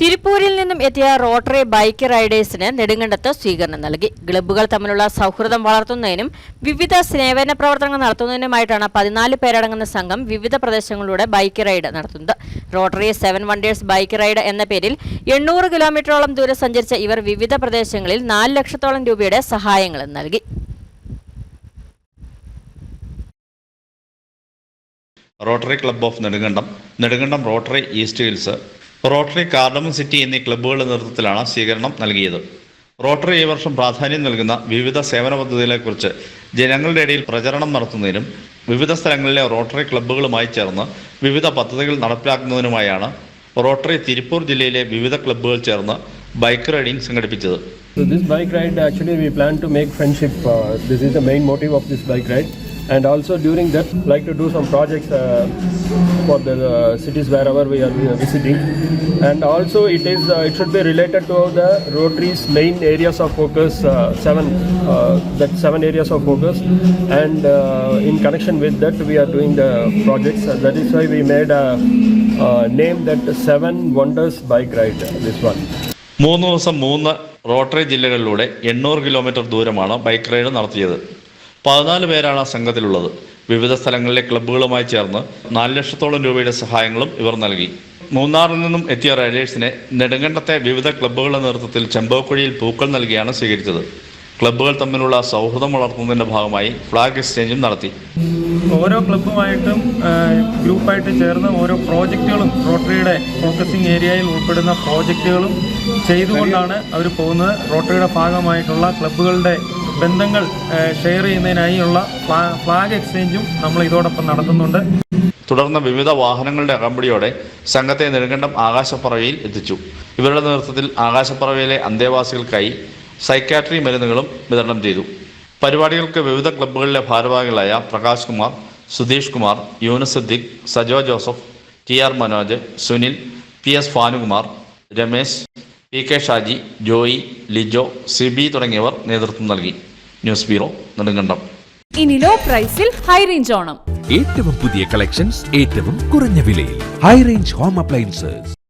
തിരുപ്പൂരിൽ നിന്നും എത്തിയ rotary bike റൈഡേഴ്സിന് നെടുങ്കണ്ടത്ത് സ്വീകരണം നൽകി. ക്ലബ്ബുകൾ തമ്മിലുള്ള സൗഹൃദം വളർത്തുന്നതിനും വിവിധ സേവന പ്രവർത്തനങ്ങൾ നടത്തുന്നതിനുമായിട്ടാണ് പതിനാല് പേരടങ്ങുന്ന സംഘം വിവിധ പ്രദേശങ്ങളിലൂടെ ബൈക്ക് റൈഡ് നടത്തുന്നത്. Rotary seven wonders bike ride എന്ന പേരിൽ എണ്ണൂറ് കിലോമീറ്ററോളം ദൂരം സഞ്ചരിച്ച ഇവർ വിവിധ പ്രദേശങ്ങളിൽ നാല് ലക്ഷത്തോളം രൂപയുടെ സഹായങ്ങൾ നൽകി. Rotary club of Nedumkandam. Nedumkandam Rotary east hills Rotary cardamom city എന്നീ ക്ലബ്ബുകളുടെ നേതൃത്വത്തിലാണ് സ്വീകരണം നൽകിയത്. റോട്ടറി ഈ വർഷം പ്രാധാന്യം നൽകുന്ന വിവിധ സേവന പദ്ധതികളെക്കുറിച്ച് ജനങ്ങളുടെ ഇടയിൽ പ്രചരണം നടത്തുന്നതിനും വിവിധ സ്ഥലങ്ങളിലെ റോട്ടറി ക്ലബ്ബുകളുമായി ചേർന്ന് വിവിധ പദ്ധതികൾ നടപ്പിലാക്കുന്നതിനുമായാണ് റോട്ടറി തിരുപ്പൂർ ജില്ലയിലെ വിവിധ ക്ലബ്ബുകൾ ചേർന്ന് ബൈക്ക് റൈഡിംഗ് സംഘടിപ്പിച്ചത്. This bike ride actually we plan to make friendship this is the main motive of this bike ride, and also during that like to do some projects uh, for the uh, cities wherever we are uh, visiting, and also it is uh, it should be related to the Rotary's main areas of focus. Uh, seven uh, that seven areas of focus, and uh, in connection with that we are doing the projects. Uh, that is why we made a uh, name that Seven Wonders Bike Ride. uh, This one. മൂന്ന് ദിവസം മൂന്ന് rotary ജില്ലകളിലൂടെ എണ്ണൂറ് kilometre ദൂരമാണ് bike ride നടത്തിയത് പതിനാല് പേരാണ് ആ സംഘത്തിലുള്ളത്. വിവിധ സ്ഥലങ്ങളിലെ ക്ലബ്ബുകളുമായി ചേർന്ന് നാല് ലക്ഷത്തോളം രൂപയുടെ സഹായങ്ങളും ഇവർ നൽകി. മൂന്നാറിൽ നിന്നും എത്തിയ റൈഡേഴ്സിനെ നെടുങ്കണ്ടത്തെ വിവിധ ക്ലബ്ബുകളുടെ നേതൃത്വത്തിൽ ചെമ്പകക്കുഴിയിൽ പൂക്കൾ നൽകിയാണ് സ്വീകരിച്ചത്. ക്ലബ്ബുകൾ തമ്മിലുള്ള സൗഹൃദം വളർത്തുന്നതിന്റെ ഭാഗമായി ഫ്ലാഗ് എക്സ്ചേഞ്ചും നടത്തി. ഓരോ ക്ലബ്ബുമായിട്ടും ഗ്രൂപ്പായിട്ട് ചേർന്ന് ഓരോ പ്രോജക്റ്റുകളും റോട്ടറിയുടെ ഫോക്കസിംഗ് ഏരിയയിൽ ഉൾപ്പെടുന്ന പ്രോജക്റ്റുകളും ചെയ്തുകൊണ്ടാണ് അവർ പോകുന്നത്. റോട്ടറിയുടെ ഭാഗമായിട്ടുള്ള ക്ലബ്ബുകളുടെ ബന്ധങ്ങൾ ഷെയർ ചെയ്യുന്നതിനായുള്ള ഫ്ലാ- ഫ്ലാഗ് എക്സ്ചേഞ്ചും നമ്മൾ ഇതോടൊപ്പം നടത്തുന്നുണ്ട്. തുടർന്ന് വിവിധ വാഹനങ്ങളുടെ അകമ്പടിയോടെ സംഘത്തെ നെടുങ്കണ്ടം ആകാശപ്പറവയിൽ എത്തിച്ചു. ഇവരുടെ നേതൃത്വത്തിൽ ആകാശപ്പറവയിലെ അന്തേവാസികൾക്കായി സൈക്കാട്രി മരുന്നുകളും വിതരണം ചെയ്തു. പരിപാടികൾക്ക് വിവിധ ക്ലബ്ബുകളിലെ ഭാരവാഹികളായ Prakash Kumar Sudheesh Kumar Yunus Siddique Sajo Joseph T R Manoj Sunil P S Fanukumar Ramesh P K Shaji Joy Lijo Sibi തുടങ്ങിയവർ നേതൃത്വം നൽകി. News bureau Nedumkandam. ഇനി ലോ പ്രൈസിൽ ഹൈ റേഞ്ച് ഓണം. ഏറ്റവും പുതിയ കളക്ഷൻസ് ഏറ്റവും കുറഞ്ഞ വിലയിൽ. High range home appliances.